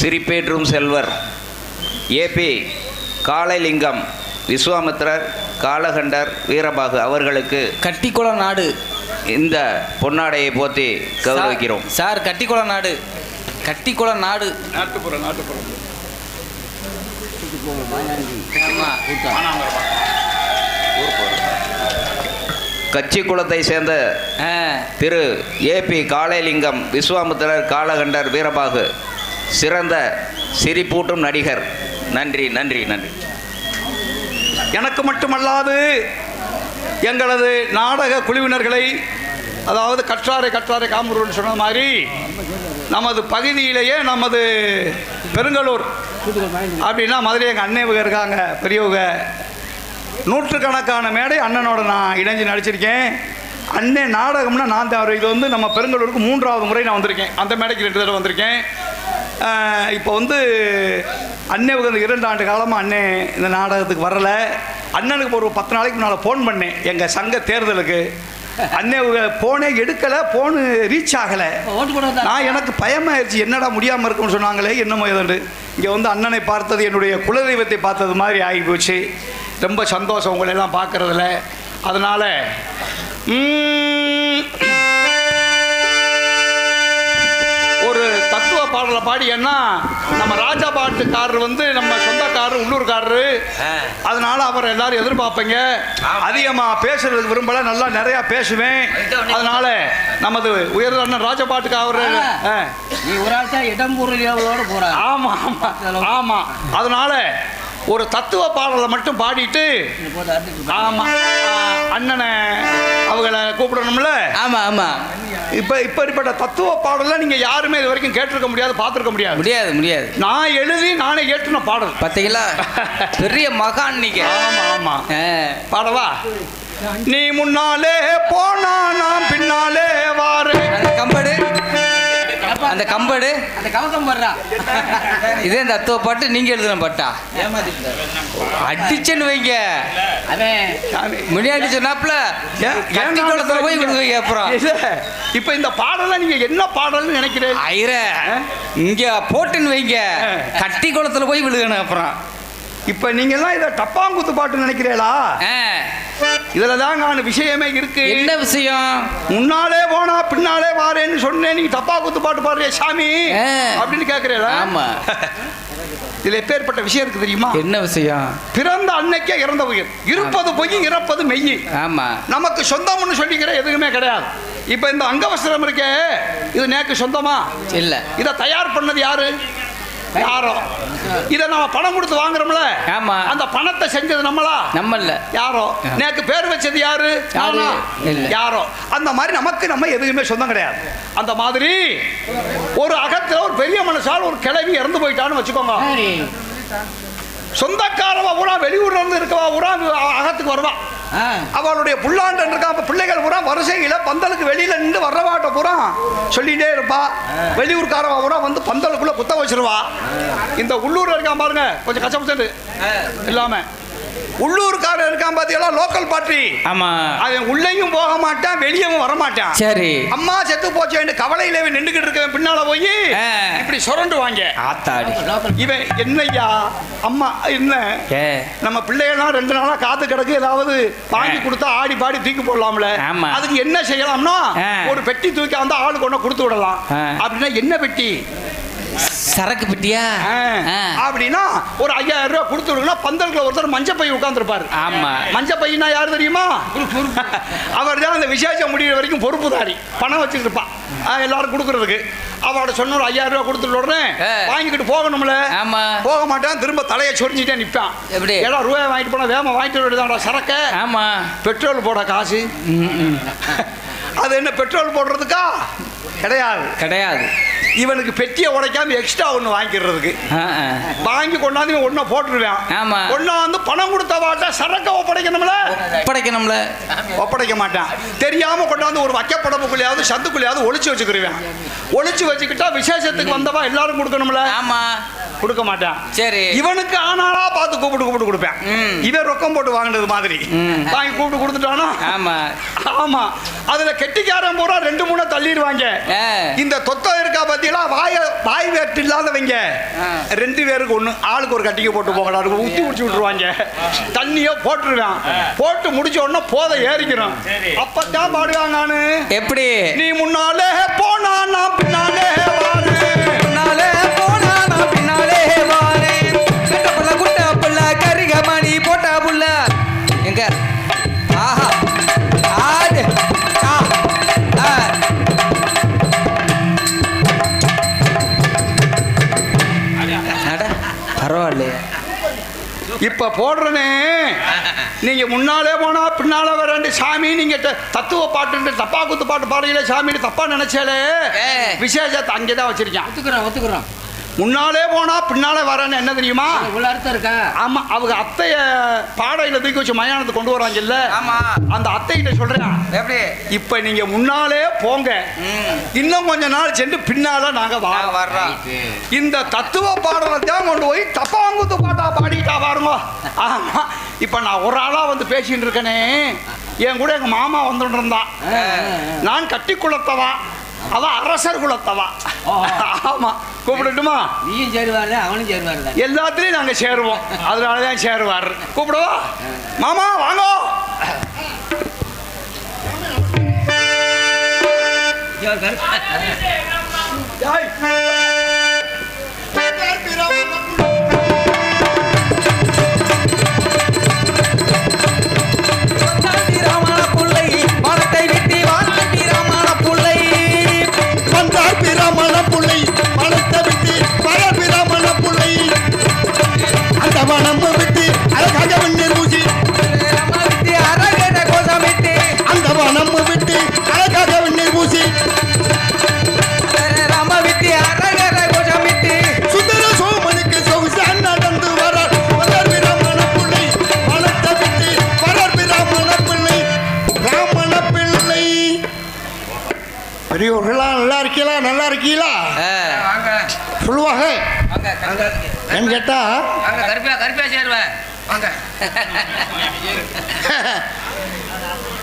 சிரிப்பேற்றும் செல்வர். ஏபி காளைலிங்கம் விஸ்வாமித்திரர் காலகண்டர் வீரபாகு அவர்களுக்கு கட்டிக்குளம் நாடு. இந்த பொன்னாடையை போத்தி கௌரவிக்கிறோம். சார், கட்டிக்குளம் நாடு. கட்டிக்குளம் நாடு. நாட்டுப்புறம் நாட்டுப்புறம். கட்சி குலத்தை சேர்ந்த திரு. ஏபி காளைலிங்கம் விஸ்வாமித்திரர் காலகண்டர் வீரபாகு சிறந்த சிரிப்பூட்டும் நடிகர். நன்றி நன்றி நன்றி. எனக்கு மட்டுமல்லாது எங்களது நாடக குழுவினர்களை அதாவது கற்றாரை கற்றாரை காமூர்னு சொன்ன மாதிரி நமது பகுதியிலேயே நமது பெருங்கலூர் அப்படின்னா மதுரை எங்கள் அண்ணன் இருக்காங்க பெரியவங்க நூற்றுக்கணக்கான மேடை அண்ணனோட நான் இணைஞ்சு நடிச்சிருக்கேன். அண்ணன் நாடகம்னா நான் தான் இது வந்து நம்ம பெருங்கலூருக்கு மூன்றாவது முறை நான் வந்திருக்கேன். அந்த மேடைக்கு ரெண்டு தடவை வந்திருக்கேன். இப்போ வந்து அண்ணன் வந்து இரண்டு ஆண்டு காலமாக அண்ணன் இந்த நாடகத்துக்கு வரலை. அண்ணனுக்கு ஒரு பத்து நாளைக்கு முன்னால் ஃபோன் பண்ணேன். எங்கள் சங்க தேர்தலுக்கு. அண்ணன் ஃபோனே எடுக்கலை ஃபோனு ரீச் ஆகலை. நான் எனக்கு பயமாயிருச்சு. என்னடா முடியாமல் இருக்கும்னு சொன்னாங்களே என்னமோ ஏதாண்டு. இங்கே வந்து அண்ணனை பார்த்தது என்னுடைய குலதெய்வத்தை பார்த்தது மாதிரி ஆகி போச்சு. ரொம்ப சந்தோஷம் உங்களை எல்லாம் பார்க்கறதுல. அதனால் பாடலை பாடி ஏன்னா நம்ம ராஜா பாட்டுக்காரர் வந்து நம்ம சொந்தக்காரர் உள்ளூர்காரரு. அதனால அவர் எல்லாரும் எதிர்பார்ப்பீங்க. அதிகமாக பேசுறதுக்கு விரும்பல நல்லா நிறையா பேசுவேன். அதனால நமது உயர்ந்த அண்ணன் ராஜா பாட்டுக்கு அவரு ஆ. நீ ஒரு ஆள் தான் இடம் பொருளோட போற. ஆமா ஆமா ஆமா. அதனால ஒரு தத்துவ பாடலை மட்டும் பாடிட்டு ஆமா. ஆ, அண்ணனை அவங்கள கூப்பிடணும்ல? ஆமா ஆமா. இப்ப இப்படிப்பட்ட தத்துவ பாடலை நீங்க யாருமே இது வரைக்கும் கேட்டிருக்க முடியாது பார்த்திருக்க முடியாது. முடியாது முடியாது. நான் எழுதி நானே ஏற்றின பாடல். பார்த்தீங்களா பெரிய மகான் நீங்க. ஆமா ஆமா. ஆ, பாடவா? நீ முன்னாலே போனா நான் பின்னாலே வாரு கம்படு. அந்த கம்படு. அந்த கவசம் போடுறா. இதே இந்த தத்துவ பாட்டு நீங்க எழுதுன பாட்டா? அடிச்சேன்னு வைங்க. முன்னாடி சொன்னாப்ல போய் விடுவீங்க அப்புறம் இப்ப இந்த பாடலை நீங்க என்ன பாடல்னு நினைக்கிறேன் ஐர இங்க போட்டுன்னு வைங்க. கட்டி குளத்துல போய் விழுகணும் அப்புறம் இப்ப நீங்க எல்லாம் இத டப்பாங்குத்து பாட்டு நினைக்கிறீங்களா இதுல தான் நான் விஷயமே இருக்கு. என்ன விஷயம்? முன்னாலே போனா பின்னாலே வாரேன்னு சொன்னேன் நீங்க தப்பா குத்து பாட்டு பாடுறிய சாமி. அப்படின்னு கேக்குறீங்களா ஆமா. இதுல எப்பேற்பட்ட விஷயம் இருக்கு தெரியுமா? என்ன விஷயம்? பிறந்த அன்னைக்கே இறந்த உயிர். இருப்பது பொய் இறப்பது மெய். ஆமா. நமக்கு சொந்தம்னு சொல்லிக்கிற எதுவுமே கிடையாது. இப்ப இந்த அங்கவஸ்திரம் இருக்கே இது நேக்கு சொந்தமா? இல்ல. இதை தயார் பண்ணது யாரு? யாரோ? இதை நம்ம பணம் கொடுத்து வாங்குறோம்ல? ஆமா. அந்த பணத்தை செஞ்சது நம்மளா? நம்மல்ல. யாரோ? நேக்கு பேர் வச்சது யாரு? யாரு? இல்ல. அந்த மாதிரி நமக்கு நம்ம எதுவுமே சொந்தம் கிடையாது. அந்த மாதிரி ஒரு அகத்துல ஒரு பெரிய மனுஷால் ஒரு கிளவி இறந்து போயிட்டான்னு வச்சுக்கோங்க. சொந்தக்காரவா பூரா வெளியூர்ல இருந்து இருக்கவா பூரா அகத்துக்கு வருவா. ஆ அவளுடைய புல்லாண்டன் இருக்கா அப்ப பிள்ளைகள் பூரா வரிசையில பந்தலுக்கு வெளியில நின்று வர்றவாட்ட பூரா சொல்லிட்டே இருப்பா. வெளியூர்காரவா பூரா வந்து பந்தலுக்குள்ள குத்த வச்சிருவா. இந்த உள்ளூர் இருக்கான் பாருங்க. கொஞ்சம் கச்சப்பட்டு இல்லாம. உள்ளூர்காரன் இருக்கான் பாத்தீங்களா? லோக்கல் பார்ட்டி ஆமா. அவன் உள்ளேயும் போக மாட்டான் வெளியவும் வர மாட்டான் சரி. அம்மா செத்து போச்சேன்னு கவலையில நின்றுகிட்டு இருக்கவன். பின்னால போய் ஆ. இப்படி சுரண்டுவாங்க ஆத்தாடி இவன் என்னய்யா அம்மா என்ன நம்ம பிள்ளைகள்லாம் ரெண்டு நாளா காத்து கிடக்கு ஏதாவது வாங்கி. கொடுத்தா ஆடி பாடி தூக்கி போடலாம்ல. அதுக்கு என்ன செய்யலாம்னா. ஒரு பெட்டி தூக்கி அந்த ஆளு கொண்டு கொடுத்து விடலாம். அப்படின்னா என்ன பெட்டி சரக்கு பெட்டியா. அப்படின்னா ஒரு ஐயாயிரம் ரூபாய் கொடுத்து விடுங்கன்னா பந்தலுக்குள்ள ஒருத்தர் மஞ்ச பை உட்காந்துருப்பாரு ஆமா. மஞ்ச பையனா யார் தெரியுமா? அவர் தான் அந்த விசேஷம் முடிகிற வரைக்கும் பொறுப்புதாரி. பணம் இருப்பான் ஆ, எல்லாரும் கொடுக்கறதுக்கு. அவட சொன்ன ஒரு ஐயாயிரம் ரூபாய் கொடுத்துட்டு உடனே. வாங்கிக்கிட்டு போகணும்ல. ஆமா. போக மாட்டான் திரும்ப தலையை சொரிஞ்சிட்டே நிற்பான் எப்படி? ஏடா ரூபாய் வாங்கிட்டு போனா வேகமா வாங்கிட்டு வருதாடா சரக்க. ஆமா. பெட்ரோல் போட காசு. அது என்ன பெட்ரோல் போடுறதுக்கா? கிடையாது. கிடையாது. இவனுக்கு பெட்டியை உடைக்காம எக்ஸ்ட்ரா ஒன்று ஆ. வாங்கி கொண்டாந்து இவன் ஒன்றை போட்டுருவான் ஆமா. கொண்டாந்து பணம் கொடுத்த வாட்ட சரக்க ஒப்படைக்கணும்ல? படைக்கணும்ல ஒப்படைக்க மாட்டான். தெரியாம கொண்டாந்து ஒரு வக்கப்படப்புக்குள்ளேயாவது சத்துக்குள்ளேயாவது ஒளிச்சு வச்சுக்கிருவேன் ஒளிச்சு வச்சுக்கிட்டா விசேஷத்துக்கு வந்தவா எல்லாரும் கொடுக்கணும்ல? ஆமா. கொடுக்க மாட்டான். சரி. இவனுக்கு ஆனாளா பார்த்து கூப்பிட்டு கூப்பிட்டு கொடுப்பேன். இவன் ரொக்கம் போட்டு வாங்கினது மாதிரி. வாங்கி கூப்பிட்டு கொடுத்துட்டானோ? ஆமா. ஆமா. அதுல கெட்டிக்காரன் பூரா ரெண்டு மூணு தள்ளிடுவாங்க. இந்த தொத்தம் இருக்கா பாத்தீங்களா? வாய வாய் வேட்டு இல்லாதவங்க. ரெண்டு பேருக்கு ஒண்ணு ஆளுக்கு ஒரு கட்டிக்கு போட்டு போகடா ஊத்தி குடிச்சு விட்டுருவாங்க. தண்ணியோ போட்டுருவான். போட்டு முடிச்ச உடனே போதை ஏறிக்கிறோம். அப்பதான் பாடுவாங்க நானு. எப்படி? நீ முன்னாலே போனா நான். பின்னாலே பரவாயில்லையே. இப்ப போடுறனே. நீங்க முன்னாலே போனா பின்னால வரேன் சாமி நீங்க த- தத்துவ பாட்டு தப்பா குத்து பாட்டு பாடுறீங்களே சாமி தப்பா நினைச்சாலே. விசேஷத்தை அங்கேதான் வச்சிருக்கேன். ஒத்துக்கிறோம் ஒத்துக்கிறோம். முன்னாலே போனா பின்னாலே வரேன்னு என்ன தெரியுமா? இவ்வளோ அர்த்தம் இருக்கா? ஆமா அவங்க அத்தைய பாடையில தூக்கி வச்சு மயானத்தை கொண்டு வராங்கல்ல ஆமா. அந்த அத்தைகிட்ட சொல்றேன். எப்படி? இப்ப நீங்க முன்னாலே போங்க. இன்னும் கொஞ்ச நாள் சென்று பின்னால நாங்க வர்றோம். இந்த தத்துவ பாடலை தான் கொண்டு போய் தப்பாங்குத்து பாட்டா பாடிட்டா பாருங்க. ஆமா. இப்ப நான் ஒரு ஆளா வந்து பேசிட்டு இருக்கனே. என் கூட எங்க மாமா வந்துட்டு இருந்தான். நான் கட்டி குளத்தவா அவ அரசர் குலத்தவா. ஆமா கூப்பிடட்டுமா? நீயும் சேருவார்ல அவனும் சேருவார்ல. எல்லாத்துலயும் நாங்க சேருவோம். அதனாலதான் சேருவார். கூப்பிடவா? மாமா வாங்க. வானாட்டி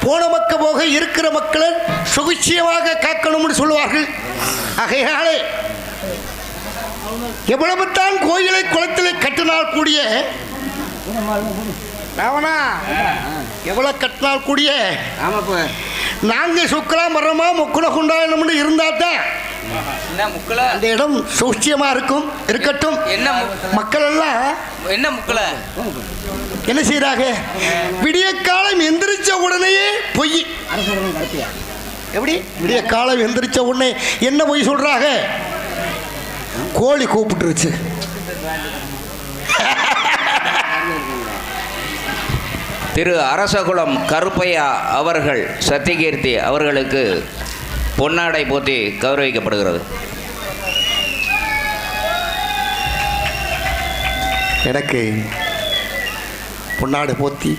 போன மக்க போக இருக்கிற மக்களை சுகிச்சியமாக காக்கணும்னு சொல்லுவார்கள். ஆகையாலே எவ்வளவுத்தான் கோயிலை குளத்திலே கட்டினால் கூடிய ராவணா எவ்வளவு கட்டினால் கூடிய ஆமாப்பா. நாங்க சுக்கலா மரமா முக்குல குண்டாயணும்னு இருந்தா தான் அந்த இடம் சூழ்ச்சியமா இருக்கும் இருக்கட்டும். என்ன மக்கள் எல்லாம் என்ன முக்குல என்ன செய்யறாங்க விடிய காலம் எந்திரிச்ச உடனேயே பொய். எப்படி? விடிய காலம் எந்திரிச்ச உடனே என்ன பொய் சொல்றாங்க? கோழி கூப்பிட்டுருச்சு. திரு அரசகுலம் கருப்பையா அவர்கள் சத்தியகீர்த்தி அவர்களுக்கு பொன்னாடை போற்றி கௌரவிக்கப்படுகிறது. எனக்கு பொன்னாடு போத்தி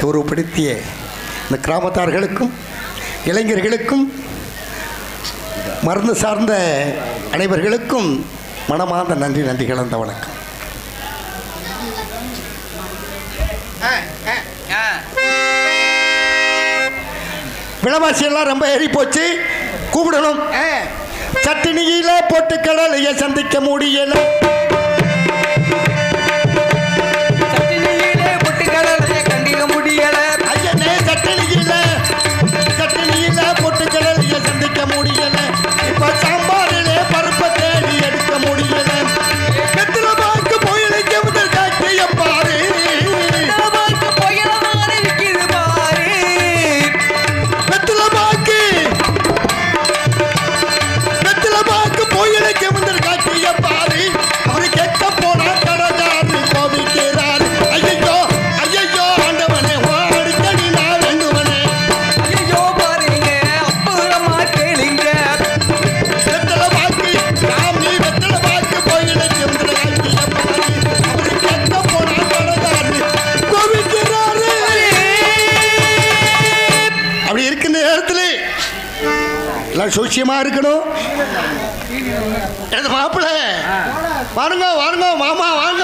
கௌரவப்படுத்திய இந்த கிராமத்தார்களுக்கும் இளைஞர்களுக்கும் மருந்து சார்ந்த அனைவர்களுக்கும் மனமார்ந்த நன்றி நன்றி கலந்த வணக்கம். ஆ விலைவாசி எல்லாம் ரொம்ப ஏறி போச்சு கூப்பிடணும். சட்டினியில போட்டு கடலைய சந்திக்க முடியல. எனது மாப்பிள்ளை. வாருங்க வாருங்க மாமா வாங்க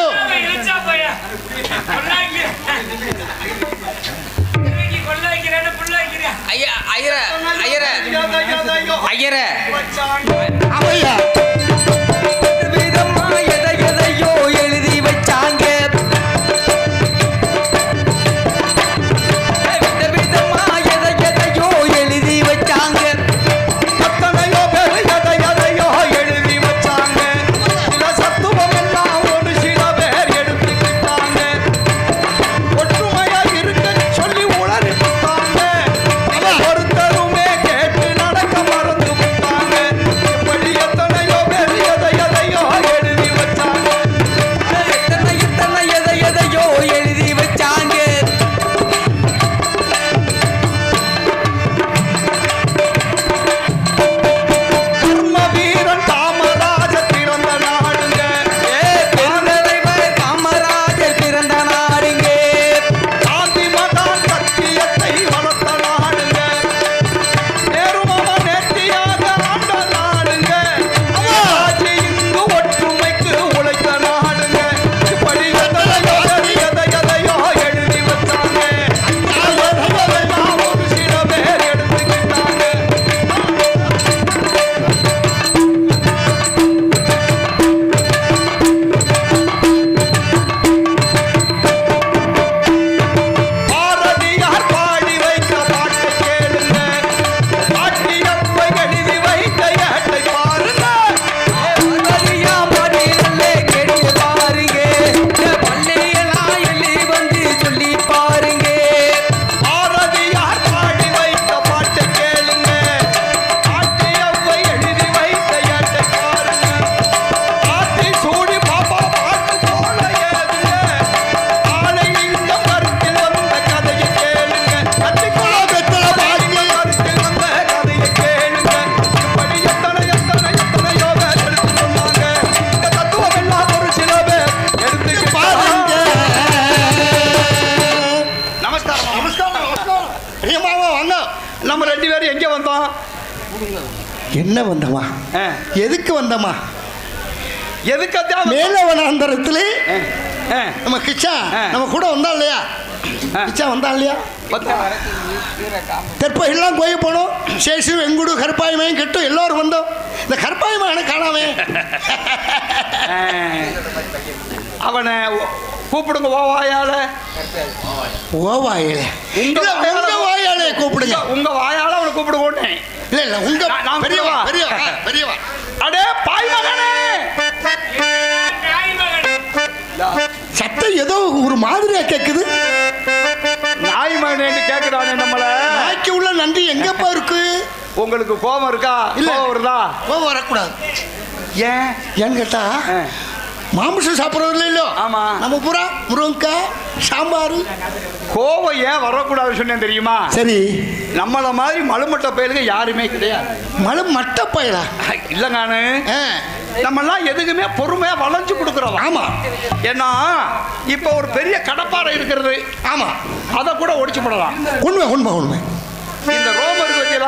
ஐயா ஐயர ஐயர. ஐயர. அவையா பிரியமாவா வாங்க நம்ம ரெண்டு பேரும் எங்க வந்தோம்? என்ன வந்தமா. எதுக்கு வந்தமா? எதுக்கு மேலவனாந்தரத்திலே நம்ம கிச்சா. நம்ம கூட வந்தா இல்லையா. கிச்சா வந்தா இல்லையா? வந்தோம். தெற்ப எல்லாம் கோயில் போனோம். சேசு வெங்குடு கருப்பாய்மையும் கெட்டும் எல்லோரும் வந்தோம். இந்த கருப்பாய்மா எனக்கு காணாமே. அவனை கூப்பிடுங்க ஓவாயில உங்க இல்ல, வாயால- உங்க வாயாலே கூப்பிடுங்க. உங்க- உங்க வாயால அவனை கூப்பிடுங்க உடனே இல்ல இல்ல உங்க நான் பெரியவா? பெரியவா பெரியவா. அடே பாய் மகனே. சத்தம் ஏதோ ஒரு மாதிரியா கேக்குது. நாய் மகனேன்னு கேக்குறானே நம்மள? நாய்க்கு உள்ள நன்றி எங்கப்பா இருக்கு? உங்களுக்கு கோபம் இருக்கா? இல்ல. கோபம் வருதா? கோவம் வரக்கூடாது. ஏன்? ஏன்னு கேட்டா. மாமிசம் சாப்பிட்றதுல இல்லையோ? ஆமா. நம்ம பூரா முருங்கக்காய் சாம்பார். கோபம் ஏன் வரக்கூடாதுன்னு சொன்னேன் தெரியுமா? சரி. நம்மள மாதிரி மழுமட்ட பயலுங்க யாருமே கிடையாது. மழை மட்ட பயலா? இல்ல நானு. நம்மெல்லாம் எதுக்குமே பொறுமையா வளைஞ்சு கொடுக்குறோம். ஆமா. ஏன்னா இப்போ ஒரு பெரிய கடப்பாறை இருக்கிறது. ஆமா. அதை கூட ஒடிச்சு போடலாம். உண்மை உண்மை உண்மை. இந்த ரோமம் இருக்கு.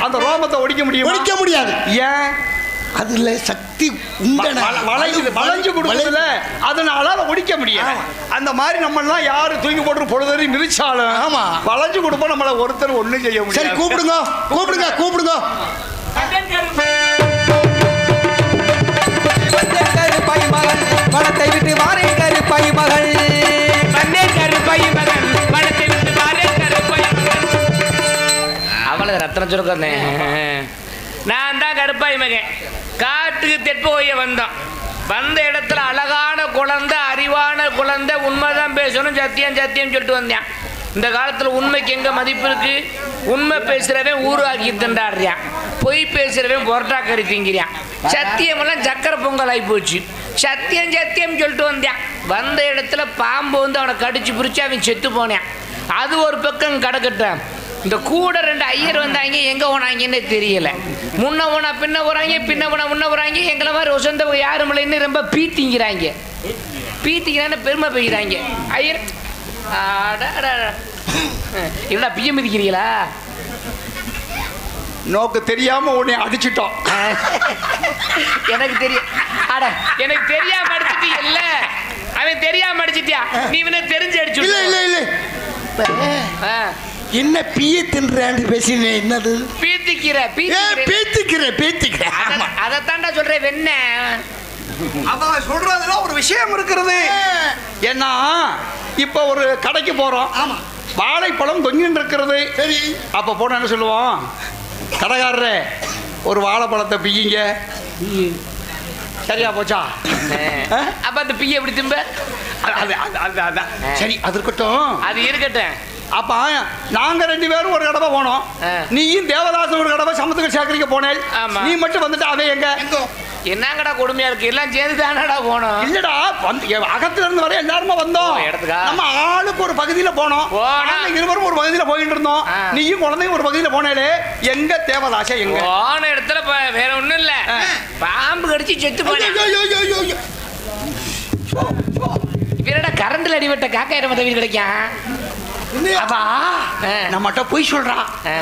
அந்த ரோமத்தை ஒடிக்க முடியுமா? ஒழிக்க முடியாது. ஏன்? அதுல சக்தி வளைஞ்சு கொடுக்குதுல அதனால அதை ஒடிக்க முடியும். அந்த மாதிரி நம்ம எல்லாம் யாரு தூக்கி போட்டு பொழுதறி மிதிச்சாலும் ஆமா. வளைஞ்சு கொடுப்போம் நம்மள ஒருத்தர் ஒண்ணும் செய்ய சரி முடியாது கூப்பிடுங்க கூப்பிடுங்க. கூப்பிடுங்க வந்த கருப்பாய் மகன் வனத்தை விட்டு வாரே கருப்பாய் மகள். வந்தே கருப்பாய் மகன் வனத்தை விட்டு வாரே கருப்பாய் மகன் அவ்வளவு ரத்தன சுருக்கம் நான் தான் கருப்பாய் மகன். காட்டுக்கு தெற்ப ஓய வந்தோம் வந்த இடத்துல அழகான குழந்தை அறிவான குழந்தை உண்மைதான் பேசணும் சத்தியம் சத்தியம் சொல்லிட்டு வந்தேன். இந்த காலத்தில் உண்மைக்கு எங்கே மதிப்பு இருக்கு? உண்மை பேசுகிறவன் ஊராக்கி திண்டாடுறான். பொய் பேசுகிறவன் பொரோட்டா கறி திங்கிறான். சத்தியமெல்லாம் சக்கரை பொங்கல் ஆகி போச்சு. சத்தியம் சத்தியம் சொல்லிட்டு வந்தேன். வந்த இடத்துல பாம்பு வந்து அவனை கடிச்சு பிடிச்சி அவன் செத்து போனான். அது ஒரு பக்கம் கிடக்கட்டும் இந்த கூட ரெண்டு ஐயர் வந்தாங்க எங்க போனாங்கன்னு தெரியல. முன்ன போனா பின்ன போறாங்க பின்ன போனா முன்ன போறாங்க. எங்களை மாதிரி வசந்த யாரும் இல்லைன்னு ரொம்ப பீத்திங்கிறாங்க. பீத்திங்கிறான்னு பெருமை பெய்கிறாங்க ஐயர். இவ்வளோ பிய மிதிக்கிறீங்களா? நோக்கு தெரியாம உன்னை அடிச்சிட்டோம். எனக்கு தெரியும் அட எனக்கு தெரியாம அடிச்சிட்டு இல்ல. அவன் தெரியாம அடிச்சிட்டியா? நீ இவனை தெரிஞ்சு அடிச்சு இல்ல இல்ல இல்ல. என்ன பிய தின்றான்னு பேசினேன் என்னது? பீத்திக்கிற ஏ பீத்திக்கிற. ஆமா. அதைத்தாண்டா சொல்றேன் வெண்ண. அவன் சொல்றதுல ஒரு விஷயம் இருக்கிறது. ஏன்னா இப்போ ஒரு கடைக்கு போறோம். ஆமா. வாழைப்பழம் தொங்கின்னு இருக்கிறது. சரி. அப்போ போன என்ன சொல்லுவோம்? கடைக்காரரே ஒரு வாழைப்பழத்தை பிய்யுங்க சரியா போச்சா? அப்ப அந்த பிய எப்படி திம்ப? அது அது அது- அது அதான் சரி அது இருக்கட்டும். அது இருக்கட்டும். அப்ப நாங்க ரெண்டு பேரும் ஒரு கடவை போனோம். நீயும் தேவதாசன் ஒரு கடவை சமத்துக்கு சேகரிக்க போனேன். நீ மட்டும் வந்துட்டு அவன் எங்க எங்கோ என்னங்கடா கொடுமையா இருக்கு எல்லாம் சேர்ந்து தானடா போனோம் இல்லடா வந்து அகத்துல இருந்து வர எல்லாருமே வந்தோம் இடத்துக்கா? நம்ம ஆளுக்கு ஒரு பகுதியில போனோம் இருவரும் ஒரு பகுதியில போயிட்டு இருந்தோம். நீயும் குழந்தையும் ஒரு பகுதியில போனேலே எங்க தேவதாச எங்க போன இடத்துல வேற ஒண்ணும் இல்ல. பாம்பு கடிச்சு செத்து. இவரடா கரண்ட்ல அடிபட்ட காக்காயிரம் தவிர கிடைக்கும்? அவா. நம்மகிட்ட போய் சொல்றா. ஆ.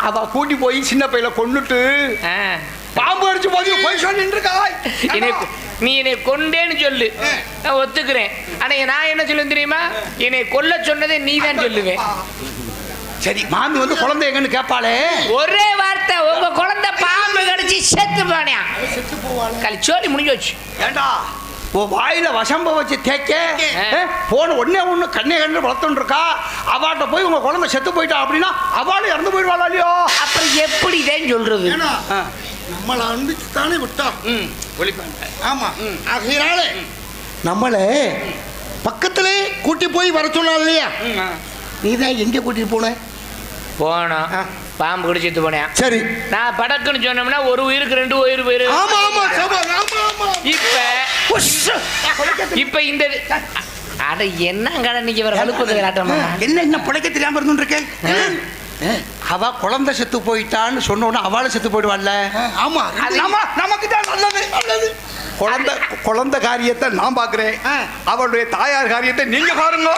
அவ கூட்டி போய் சின்ன பையில கொன்னுட்டு ஆ. பாம்பு அடிச்சு போய் போய் சொல்லிட்டு இருக்காய் என்னை கொ- நீ என்னை கொண்டேன்னு சொல்லு. நான் ஒத்துக்கிறேன். ஆனா நான் என்ன சொல்லுவேன் தெரியுமா? என்னை கொல்ல சொன்னதே நீ தான் சொல்லுவேன் சரி மாமி வந்து குழந்தை எங்கன்னு கேட்பாளே ஒரே வார்த்தை உங்க குழந்தை பாம்பு கடிச்சு செத்து போனியா கழிச்சோடி முடிஞ்சு வச்சு ஏண்டா? உன் வாயில வசம்ப வச்சு. ஏ, போன ஒண்ணே ஒண்ணு கண்ணே கண்ணு வளர்த்துட்டு இருக்கா அவாட்ட போய் உங்க குழந்தை செத்து போயிட்டா அப்படின்னா அவாளும் இறந்து போயிடுவாளா இல்லையோ? அப்புறம் எப்படி தான் சொல்றது. நம்மள அனுப்பிச்சு தானே விட்டோம் ஆமா. ஆகையினால நம்மளை பக்கத்திலே கூட்டி போய் வர சொன்னா இல்லையா? நீ தான் எங்க கூட்டிட்டு போன? போனோம். பாம்பு கடிச்சு செத்து போனேன். சரி. நான் படக்குன்னு சொன்னோம்னா ஒரு உயிருக்கு ரெண்டு உயிர் போயிரு. ஆமா ஆமா சபா, ஆமா ஆமா. இப்ப இப்ப இந்த அட என்னங்கட நீங்க வேற வலுப்பது விளையாட்டமா என்ன என்ன பிழைக்க தெரியாம இருந்துட்டு இருக்கேன் அவ குழந்தை செத்து போயிட்டான்னு சொன்ன உடனே அவளை செத்து போயிடுவாள்ல? ஆமா. நமக்கு தான் நல்லது. நல்லது. குழந்தை குழந்தை காரியத்தை நான் பாக்குறேன். அவளுடைய தாயார் காரியத்தை நீங்க பாருங்க.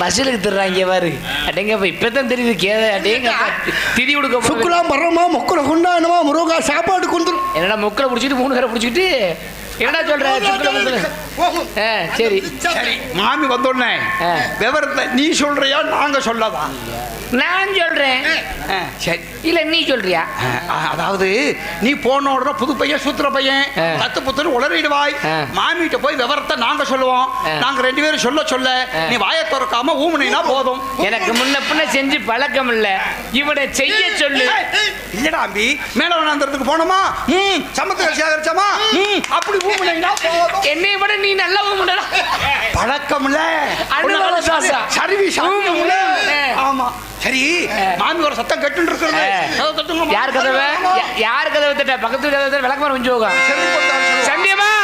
பஸ்ஸுக்கு திருறாங்க பாரு. அடேங்கப்பா இப்பதான் தெரியுது கேத. அடேங்கப்பா திதி கொடுக்க. சுக்குலாம் பரமா மொக்கல கொண்டானமா முருகா சாப்பாடு கொண்டு என்னடா முக்கலை பிடிச்சிட்டு மூணு பேரை பிடிச்சிக்கிட்டு? என்னடா சொல்ற? சுக்குல முக்குல ஆ சரி. சரி மாமி வந்தோடனே. விவரத்தை நீ சொல்றியா நாங்க சொல்லவா? நான் சொல்றேன். சரி. இல்ல நீ சொல்றியா? அதாவது நீ போன உடனே புது பையன் சூத்திர பையன். தத்து புத்துன்னு உளறிடுவாய். மாமிகிட்ட போய் விவரத்தை நாங்க சொல்லுவோம். நாங்க ரெண்டு பேரும் சொல்ல சொல்ல. நீ வாயை திறக்காம ஊமுனினா போதும். எனக்கு முன்ன பின்ன செஞ்சு பழக்கம் இல்ல. இவனை செய்ய சொல்லு. இல்லடா அம்பி. மேல வண்ணாந்தரத்துக்கு போனோமா? ம் சமத்துவ சேகரிச்சோமா? ம். அப்படி ஊமுனினா போதும். என்னை விட நீ நல்லா முன்னடா பழக்கம்ல. அனுபவ சாசா. சருவி சாமியம்ல ஆ. ஆமா. சரி. மாமி ஒரு சத்தம் கட்டுன்னு தட்டுங்க. யார் கதவை? யார் கதவை தட்ட? பக்கத்து கதவை தட்ட? விளக்கமாறு கொஞ்சம் போகும்